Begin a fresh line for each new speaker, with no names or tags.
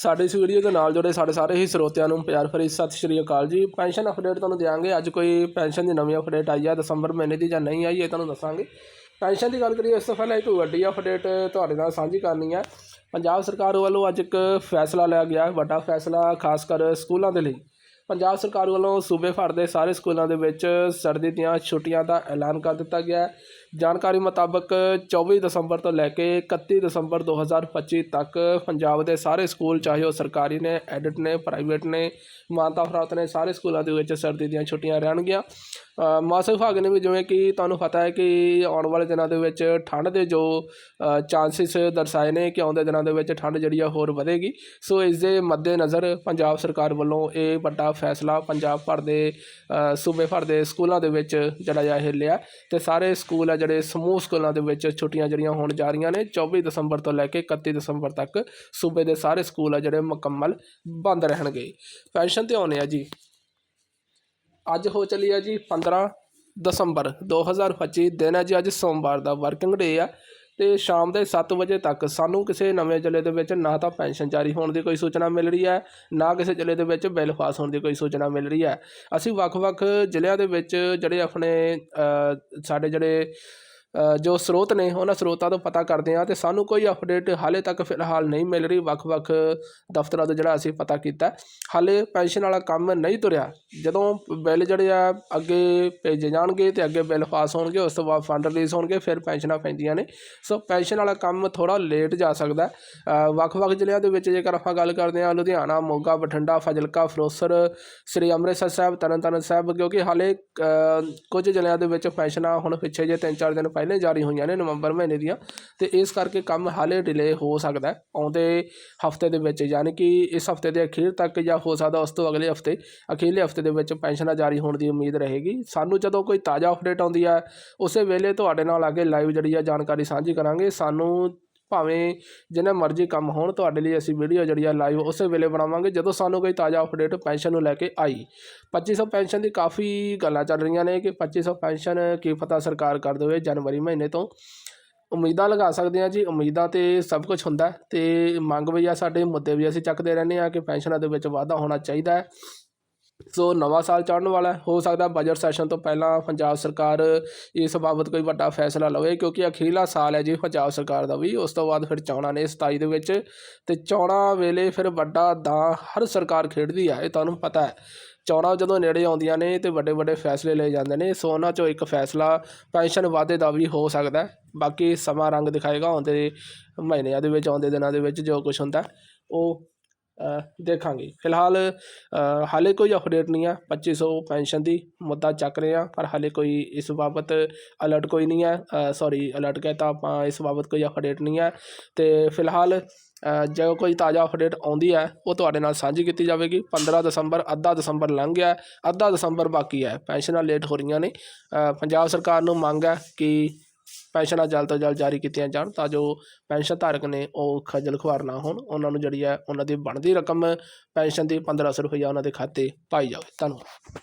ਸਾਡੇ ਇਸ ਵੀਡੀਓ ਦੇ ਨਾਲ ਜੁੜੇ ਸਾਡੇ ਸਾਰੇ ਹੀ ਸਰੋਤਿਆਂ ਨੂੰ ਪਿਆਰ ਭਰੀ ਸਤਿ ਸ਼੍ਰੀ ਅਕਾਲ ਜੀ। ਪੈਨਸ਼ਨ ਅਪਡੇਟ ਤੁਹਾਨੂੰ ਦਿਆਂਗੇ। ਅੱਜ ਕੋਈ ਪੈਨਸ਼ਨ ਦੀ ਨਵੀਂ ਅਪਡੇਟ ਆਈ ਆ ਦਸੰਬਰ ਮਹੀਨੇ ਦੀ ਜਾਂ ਨਹੀਂ ਆਈ, ਇਹ ਤੁਹਾਨੂੰ ਦੱਸਾਂਗੇ। ਪੈਨਸ਼ਨ ਦੀ ਗੱਲ ਕਰੀਏ, ਇਸ ਤੋਂ ਪਹਿਲਾਂ ਇੱਕ ਵੱਡੀ ਅਪਡੇਟ ਤੁਹਾਡੇ ਨਾਲ ਸਾਂਝੀ ਕਰਨੀ ਹੈ ਪੰਜਾਬ ਸਰਕਾਰ ਵੱਲੋਂ ਅੱਜ ਇੱਕ ਫੈਸਲਾ ਲਿਆ ਗਿਆ, ਵੱਡਾ ਫੈਸਲਾ, ਖਾਸ ਕਰ ਸਕੂਲਾਂ ਦੇ ਲਈ। ਪੰਜਾਬ ਸਰਕਾਰ ਵੱਲੋਂ ਸੂਬੇ ਭਰ ਦੇ ਸਾਰੇ ਸਕੂਲਾਂ ਦੇ ਵਿੱਚ ਸਰਦੀ ਦੀਆਂ ਛੁੱਟੀਆਂ ਦਾ ਐਲਾਨ ਕਰ ਦਿੱਤਾ ਗਿਆ। ਹੈ ਜਾਣਕਾਰੀ ਮੁਤਾਬਕ 24 ਦਸੰਬਰ ਤੋਂ ਲੈ ਕੇ 31 ਦਸੰਬਰ 2025 ਤੱਕ ਪੰਜਾਬ ਦੇ ਸਾਰੇ ਸਕੂਲ, ਚਾਹੇ ਉਹ ਸਰਕਾਰੀ ਨੇ, ਐਡਿਟ ਨੇ, ਪ੍ਰਾਈਵੇਟ ਨੇ, ਮਾਨਤਾ ਪ੍ਰਾਪਤ ਨੇ, ਸਾਰੇ ਸਕੂਲਾਂ ਦੇ ਵਿੱਚ ਸਰਦੀ ਦੀਆਂ ਛੁੱਟੀਆਂ ਰਹਿਣਗੀਆਂ। ਮੌਸਮ ਵਿਭਾਗ ਨੇ ਵੀ ਜਿਵੇਂ ਕਿ ਤੁਹਾਨੂੰ ਪਤਾ ਹੈ ਕਿ ਆਉਣ ਵਾਲੇ ਦਿਨਾਂ ਦੇ ਵਿੱਚ ਠੰਡ ਦੇ ਜੋ ਚਾਂਸਸ ਦਰਸਾਏ ਨੇ ਕਿ ਆਉਂਦੇ ਦਿਨਾਂ ਦੇ ਵਿੱਚ ਠੰਡ ਜਿਹੜੀ ਆ ਹੋਰ ਵਧੇਗੀ। ਸੋ ਇਸ ਦੇ ਮੱਦੇਨਜ਼ਰ ਪੰਜਾਬ ਸਰਕਾਰ ਵੱਲੋਂ ਇਹ ਵੱਡਾ ਫੈਸਲਾ ਪੰਜਾਬ ਭਰ ਦੇ ਸੂਬੇ ਭਰ ਦੇ ਸਕੂਲਾਂ ਦੇ ਵਿੱਚ ਜਿਹੜਾ ਆ ਇਹ ਲਿਆ ਤੇ ਸਾਰੇ ਸਕੂਲ ਜਿਹੜੇ ਸਮੂਹ ਸਕੂਲਾਂ ਦੇ ਵਿੱਚ ਛੁੱਟੀਆਂ ਜਿਹੜੀਆਂ ਹੋਣ ਜਾ ਰਹੀਆਂ ਨੇ 24 ਦਸੰਬਰ ਤੋਂ ਲੈ ਕੇ 31 ਦਸੰਬਰ ਤੱਕ ਸੂਬੇ ਦੇ ਸਾਰੇ ਸਕੂਲ ਆ ਜਿਹੜੇ ਮੁਕੰਮਲ ਬੰਦ ਰਹਿਣਗੇ। ਪੈਨਸ਼ਨ ਤੇ ਆਉਣੇ ਆ ਜੀ। ਅੱਜ ਹੋ ਚੱਲੀ ਆ ਜੀ 15 ਦਸੰਬਰ 2025 ਦਿਨ ਹੈ ਜੀ, ਅੱਜ ਸੋਮਵਾਰ ਦਾ ਵਰਕਿੰਗ ਡੇ ਆ। ਤੇ ਸ਼ਾਮ ਦੇ 7 ਵਜੇ ਤੱਕ ਸਾਨੂੰ ਕਿਸੇ ਨਵੇਂ ਜ਼ਿਲ੍ਹੇ ਦੇ ਵਿੱਚ ਨਾ ਤਾਂ ਪੈਨਸ਼ਨ ਜਾਰੀ ਹੋਣ ਦੀ ਕੋਈ ਸੂਚਨਾ ਮਿਲ ਰਹੀ ਹੈ, ਨਾ ਕਿਸੇ ਜ਼ਿਲ੍ਹੇ ਦੇ ਵਿੱਚ ਬਿੱਲ ਪਾਸ ਹੋਣ ਦੀ ਕੋਈ ਸੂਚਨਾ ਮਿਲ ਰਹੀ ਹੈ। ਅਸੀਂ ਵੱਖ-ਵੱਖ ਜ਼ਿਲ੍ਹਿਆਂ ਦੇ ਵਿੱਚ ਜਿਹੜੇ ਆਪਣੇ ਸਾਡੇ ਜਿਹੜੇ ਜੋ ਸਰੋਤ ਨੇ ਉਹਨਾਂ ਸਰੋਤਾਂ ਤੋਂ ਪਤਾ ਕਰਦੇ ਆ ਤੇ ਸਾਨੂੰ ਕੋਈ ਅਪਡੇਟ ਹਾਲੇ ਤੱਕ ਫਿਲਹਾਲ ਨਹੀਂ ਮਿਲ ਰਹੀ। ਵੱਖ-ਵੱਖ ਦਫ਼ਤਰਾਂ ਤੋਂ ਜਿਹੜਾ ਅਸੀਂ ਪਤਾ ਕੀਤਾ ਹਾਲੇ ਪੈਨਸ਼ਨ ਵਾਲਾ ਕੰਮ ਨਹੀਂ ਤੁਰਿਆ। ਜਦੋਂ ਬਿੱਲ ਜਿਹੜੇ ਆ ਅੱਗੇ ਭੇਜੇ ਜਾਣਗੇ ਤੇ ਅੱਗੇ ਬਿੱਲ ਪਾਸ ਹੋਣਗੇ, ਉਸ ਤੋਂ ਬਾਅਦ ਫੰਡ ਰਿਲੀਜ਼ ਹੋਣਗੇ, ਫਿਰ ਪੈਨਸ਼ਨਾਂ ਪੈਂਦੀਆਂ ਨੇ। ਸੋ ਪੈਨਸ਼ਨ ਵਾਲਾ ਕੰਮ ਥੋੜਾ ਲੇਟ ਜਾ ਸਕਦਾ ਵੱਖ-ਵੱਖ ਜ਼ਿਲ੍ਹਿਆਂ ਦੇ ਵਿੱਚ ਜੇਕਰ ਆਪਾਂ ਗੱਲ ਕਰਦੇ ਹਾਂ, ਲੁਧਿਆਣਾ, ਮੋਗਾ, ਬਠਿੰਡਾ, ਫਾਜ਼ਿਲਕਾ, ਫਿਰੋਜ਼ਪੁਰ, ਸ੍ਰੀ ਅੰਮ੍ਰਿਤਸਰ ਸਾਹਿਬ, ਤਰਨਤਾਰਨ ਸਾਹਿਬ, ਕਿਉਂਕਿ ਹਾਲੇ ਕੁਝ ਜ਼ਿਲ੍ਹਿਆਂ ਦੇ ਵਿੱਚ ਪੈਨਸ਼ਨਾਂ ਹੁਣ ਪਿੱਛੇ ਜੇ 3-4 ਦਿਨ ਪਹਿਲੇ ਜਾਰੀ ਹੋਈਆਂ ਨੇ ਨਵੰਬਰ ਮਹੀਨੇ ਦੀਆਂ ਤੇ ਇਸ ਕਰਕੇ ਕੰਮ ਹਾਲੇ ਡਿਲੇ ਹੋ ਸਕਦਾ ਹੈ। ਆਉਂਦੇ ਹਫ਼ਤੇ ਦੇ ਵਿੱਚ ਯਾਨੀ ਕਿ ਇਸ ਹਫ਼ਤੇ ਦੇ ਅਖੀਰ ਤੱਕ ਜਾਂ ਹੋ ਸਕਦਾ ਉਸ ਤੋਂ ਅਗਲੇ ਹਫ਼ਤੇ, ਅਖੀਰਲੇ ਹਫ਼ਤੇ ਦੇ ਵਿੱਚ ਪੈਨਸ਼ਨਾਂ ਜਾਰੀ ਹੋਣ ਦੀ ਉਮੀਦ ਰਹੇਗੀ ਸਾਨੂੰ ਜਦੋਂ ਕੋਈ ਤਾਜ਼ਾ ਅਪਡੇਟ ਆਉਂਦੀ ਹੈ, ਉਸੇ ਵੇਲੇ ਤੁਹਾਡੇ ਨਾਲ ਆ ਕੇ ਲਾਈਵ ਜਿਹੜੀ ਆ ਜਾਣਕਾਰੀ ਸਾਂਝੀ ਕਰਾਂਗੇ ਸਾਨੂੰ ਭਾਵੇਂ ਜਿੰਨੇ ਮਰਜ਼ੀ ਕੰਮ ਹੋਣ, ਤੁਹਾਡੇ ਲਈ ਅਸੀਂ ਵੀਡੀਓ ਜਿਹੜੀ ਆ ਲਾਈਵ ਉਸੇ ਵੇਲੇ ਬਣਾਵਾਂਗੇ, ਜਦੋਂ ਸਾਨੂੰ ਕੋਈ ਤਾਜ਼ਾ ਅਪਡੇਟ ਪੈਨਸ਼ਨ ਨੂੰ ਲੈ ਕੇ ਆਈ। 2500 ਪੈਨਸ਼ਨ ਦੀ ਕਾਫੀ ਗੱਲਾਂ ਚੱਲ ਰਹੀਆਂ ਨੇ ਕਿ 2500 ਪੈਨਸ਼ਨ ਕੀ ਪਤਾ ਸਰਕਾਰ ਕਰ ਦੇਵੇ ਜਨਵਰੀ ਮਹੀਨੇ ਤੋਂ। ਉਮੀਦਾਂ ਲਗਾ ਸਕਦੇ ਹਾਂ ਜੀ, ਉਮੀਦਾਂ ਤੇ ਸਭ ਕੁਝ ਹੁੰਦਾ ਹੈ ਤੇ ਮੰਗ ਵੀ ਆ ਸਾਡੇ ਮੁੱਦੇ ਵੀ ਅਸੀਂ ਚੱਕਦੇ ਰਹਿੰਦੇ ਆ ਕਿ ਪੈਨਸ਼ਨਾਂ ਦੇ ਵਿੱਚ ਵਾਧਾ ਹੋਣਾ ਚਾਹੀਦਾ ਹੈ। ਸੋ ਨਵਾਂ ਸਾਲ ਚੜ੍ਹਨ ਵਾਲਾ ਹੋ। ਸਕਦਾ ਬਜਟ ਸੈਸ਼ਨ ਤੋਂ ਪਹਿਲਾਂ ਪੰਜਾਬ ਸਰਕਾਰ ਇਸ ਬਾਬਤ ਕੋਈ ਵੱਡਾ ਫੈਸਲਾ ਲਵੇ, ਕਿਉਂਕਿ ਅਖੀਰਲਾ ਸਾਲ ਹੈ ਜੀ ਪੰਜਾਬ ਸਰਕਾਰ ਦਾ ਵੀ। ਉਸ ਤੋਂ ਬਾਅਦ ਫਿਰ ਚੋਣਾਂ ਨੇ 27 ਦੇ ਵਿੱਚ ਤੇ ਚੋਣਾਂ ਵੇਲੇ ਫਿਰ ਵੱਡਾ ਦਾਅ ਹਰ ਸਰਕਾਰ ਖੇਡਦੀ ਹੈ ਇਹ ਤੁਹਾਨੂੰ ਪਤਾ ਹੈ। ਚੋਣਾਂ ਜਦੋਂ ਨੇੜੇ ਆਉਂਦੀਆਂ ਨੇ ਤੇ ਵੱਡੇ ਵੱਡੇ ਫੈਸਲੇ ਲਏ ਜਾਂਦੇ ਨੇ, ਸੋ ਉਹਨਾਂ ਚੋਂ ਇੱਕ ਫੈਸਲਾ ਪੈਨਸ਼ਨ ਵਾਧੇ ਦਾ ਵੀ ਹੋ ਸਕਦਾ ਬਾਕੀ ਸਮਾਂ ਰੰਗ ਦਿਖਾਏਗਾ ਆਉਂਦੇ ਮਹੀਨਿਆਂ ਦੇ ਵਿੱਚ, ਆਉਂਦੇ ਦਿਨਾਂ ਦੇ ਵਿੱਚ ਜੋ ਕੁਝ ਹੁੰਦਾ ਉਹ ਦੇਖਾਂਗੇ। ਫਿਲਹਾਲ ਹਾਲੇ ਕੋਈ ਅਪਡੇਟ ਨਹੀਂ ਆ। 2500 ਪੈਨਸ਼ਨ ਦੀ ਮੁੱਦਾ ਚੱਕ ਰਹੇ ਆ ਪਰ ਹਾਲੇ ਕੋਈ ਇਸ ਬਾਬਤ ਅਲਰਟ ਕੋਈ ਨਹੀਂ ਹੈ ਸੌਰੀ ਅਲਰਟ ਕਹਤਾ ਆਪਾਂ ਇਸ ਬਾਬਤ ਕੋਈ ਅਪਡੇਟ ਨਹੀਂ ਹੈ ਤੇ ਫਿਲਹਾਲ ਅ, ਕੋਈ ਤਾਜ਼ਾ ਅਪਡੇਟ ਆਉਂਦੀ ਹੈ ਉਹ ਤੁਹਾਡੇ ਨਾਲ ਸਾਂਝੀ ਕੀਤੀ ਜਾਵੇਗੀ। 15 ਦਸੰਬਰ ਅੱਧਾ ਦਸੰਬਰ ਲੰਘ ਗਿਆ। ਅੱਧਾ ਦਸੰਬਰ ਬਾਕੀ ਹੈ ਪੈਨਸ਼ਨਾਂ ਲੇਟ ਹੋ ਰਹੀਆਂ ਨੇ। ਪੰਜਾਬ ਸਰਕਾਰ ਨੂੰ ਮੰਗ ਹੈ ਕਿ ਪੈਨਸ਼ਨਾਂ ਜਲਦ ਤੋਂ ਜਲਦ ਜਾਰੀ ਕੀਤੀਆਂ ਜਾਣ ਤਾਂ ਜੋ ਪੈਨਸ਼ਨ ਧਾਰਕ ਨੇ ਉਹ ਖੱਜਲ ਖੁਆਰ ਨਾ ਹੋਣ। ਉਹਨਾਂ ਨੂੰ ਜਿਹੜੀ ਹੈ, ਉਹਨਾਂ ਦੀ ਬਣਦੀ ਰਕਮ ਪੈਨਸ਼ਨ ਦੀ 1500 ਰੁਪਈਆ ਉਹਨਾਂ ਦੇ ਖਾਤੇ ਪਾਈ ਜਾਵੇ। ਧੰਨਵਾਦ।